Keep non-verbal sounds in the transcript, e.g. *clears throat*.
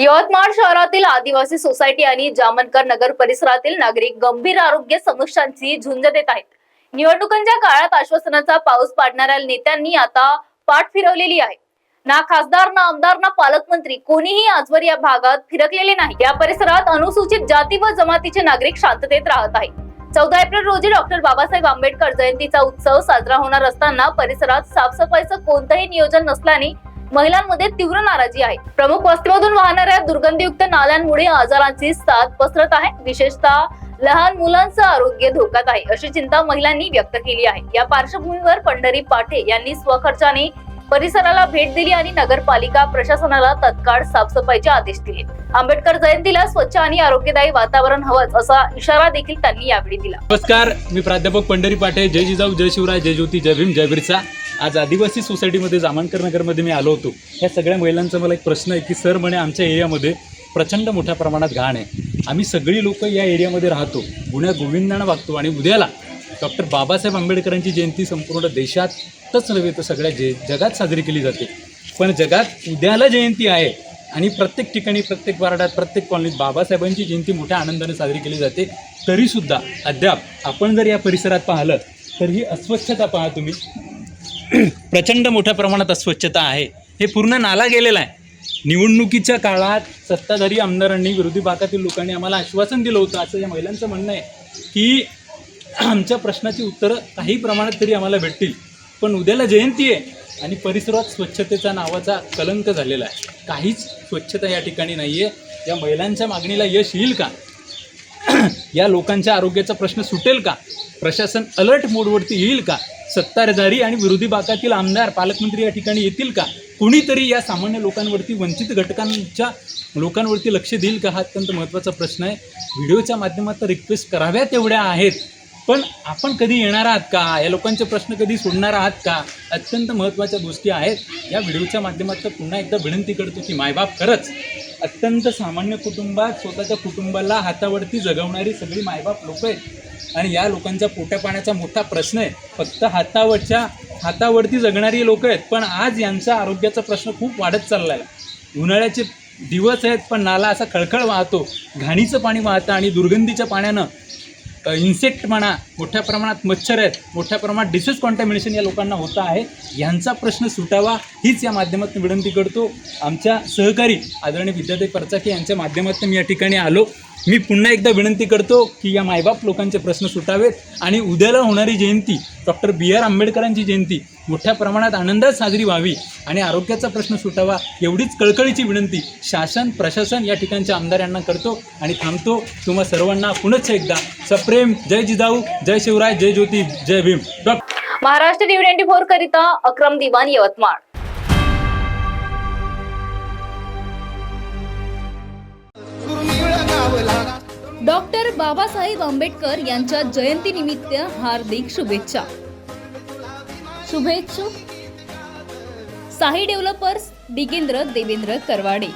यवतमाळ शहरातील आदिवासी सोसायटी आणि जामनकर नगर परिसरातील नागरिक गंभीर आरोग्य समस्यांची झुंज देत आहेत. निवडणुकांच्या काळात आश्वासनाचा पाऊस पाडणाऱ्या नेत्यांनी आता पाठ फिरवलेली आहे. ना खासदार ना आमदार ना पालकमंत्री कोणीही आजवर या भागात फिरकलेले नाही. या परिसरात अनुसूचित जाती व जमातीचे नागरिक शांततेत राहत आहेत. चौदा एप्रिल रोजी डॉक्टर बाबासाहेब आंबेडकर जयंतीचा उत्सव साजरा होणार असताना परिसरात साफसफाईचं कोणतंही नियोजन नसल्याने महिलांमध्ये तीव्र नाराजी आहे. प्रमुख वस्तीमधून वाहणाऱ्या दुर्गंधीयुक्त नाल्यांमुळे आजारांची साथ पसरत आहे. विशेषतः लहान मुलांचं आरोग्य धोक्यात आहे अशी चिंता महिलांनी व्यक्त केली आहे. या पार्श्वभूमीवर पंढरी पाठे यांनी स्वखर्चाने परिसराला भेट दिली आणि नगरपालिका प्रशासनाला तत्काळ साफसफाईचे आदेश दिले. आंबेडकर जयंतीला स्वच्छ आणि आरोग्यदायी वातावरण हवंच असा इशारा देखील त्यांनी यावेळी दिला. नमस्कार मी प्राध्यापक पंढरी पाटे जय जिजाऊ जय शिवराय जय ज्योती जय भीम जय बिरसा. आज आदिवासी सोसायटीमध्ये जामणकर नगरमध्ये मी आलो होतो. या सगळ्या महिलांचा मला एक प्रश्न आहे की सर म्हणे आमच्या एरियामध्ये प्रचंड मोठ्या प्रमाणात घाण आहे. आम्ही सगळी लोक या एरियामध्ये राहतो. गुण्या गोविंदानं वागतो आणि उद्याला डॉक्टर बाबासाहेब आंबेडकरांची जयंती संपूर्ण देशात देशातच नव्हे तर सगळ्या जे जगात साजरी केली जाते. पण जगात उद्याला जयंती आहे आणि प्रत्येक ठिकाणी प्रत्येक वार्डात प्रत्येक कॉलनीत बाबासाहेबांची जयंती मोठ्या आनंदाने साजरी केली जाते. तरीसुद्धा अद्याप आपण जर या परिसरात पाहिलं तर ही अस्वच्छता पहा तुम्ही. *clears throat* प्रचंड मोठ्या प्रमाणात अस्वच्छता आहे. हे पूर्ण नाला गेलेला आहे. निवडणुकीच्या काळात सत्ताधारी आमदारांनी विरोधी भागातील लोकांनी आम्हाला आश्वासन दिलं होतं असं या महिलांचं म्हणणं आहे की *clears throat* आमच्या प्रश्नाची उत्तरं काही प्रमाणात तरी आम्हाला भेटतील. पण उद्याला जयंती आहे आणि परिसरात स्वच्छतेचा नावाचा कलंक झालेला आहे. काहीच स्वच्छता या ठिकाणी नाही आहे या महिलांच्या मागणीला यश येईल का? *clears throat* या लोकांच्या आरोग्याचा प्रश्न सुटेल का? प्रशासन अलर्ट मोडवरती येईल का? सत्ताधारी आणि विरोधी भागातील आमदार पालकमंत्री या ठिकाणी येतील का? कुणीतरी या सामान्य लोकांवरती वंचित घटकांच्या लोकांवरती लक्ष देईल का? हा अत्यंत महत्त्वाचा प्रश्न आहे. व्हिडिओच्या माध्यमात रिक्वेस्ट कराव्या तेवढ्या आहेत. पण आपण कधी येणार आहात का? या लोकांचे प्रश्न कधी सोडणार आहात का? अत्यंत महत्त्वाच्या गोष्टी आहेत. या व्हिडिओच्या माध्यमातून पुन्हा एकदा विनंती करतो की मायबाप खरंच अत्यंत सामान्य कुटुंबात स्वतःच्या कुटुंबाला हातावरती जगवणारी सगळी मायबाप लोक आहेत. आणि या लोकांचा पोट्या पाण्याचा मोठा प्रश्न आहे. फक्त हातावरच्या हातावरती जगणारी लोक आहेत. पण आज यांचा आरोग्याचा प्रश्न खूप वाढत चालला आहे उन्हाळ्याचे दिवस आहेत पण नाला असा खळखळ वाहतो. घाणीचं पाणी वाहतं आणि दुर्गंधीच्या पाण्यानं इन्सेक्ट म्हणा मोठ्या प्रमाणात मच्छर आहेत मोठ्या प्रमाणात डिसीज कॉन्टॅमिनेशन या लोकांना होतं आहे यांचा प्रश्न सुटावा हीच या माध्यमातून विनंती करतो. आमच्या सहकारी आदरणीय विद्यार्थी परचाके यांच्या माध्यमातून मी या ठिकाणी आलो. मी पुन्हा एकदा विनंती करतो की या मायबाप लोकांचे प्रश्न सुटावेत आणि उद्याला होणारी जयंती डॉक्टर बी आर आंबेडकरांची जयंती मोठ्या प्रमाणात आनंदात साजरी व्हावी आणि आरोग्याचा प्रश्न सुटावा एवढीच कळकळीची विनंती शासन प्रशासन या ठिकाणच्या आमदार यांना करतो आणि थांबतो. तुम्हा सर्वांना पुनश्च एकदा सप्रेम. जय जिजाऊ जय शिवराय जय ज्योती जय Bhim. Doctor Maharashtra T twenty four करिता अक्रम दिवान यवतमाळ. डॉक्टर बाबासाहेब आंबेडकर यांच्या जयंतीनिमित्त हार्दिक शुभेच्छा. शुभेच्छुक साई डेव्हलपर्स दिगेंद्र देवेंद्र करवाडे.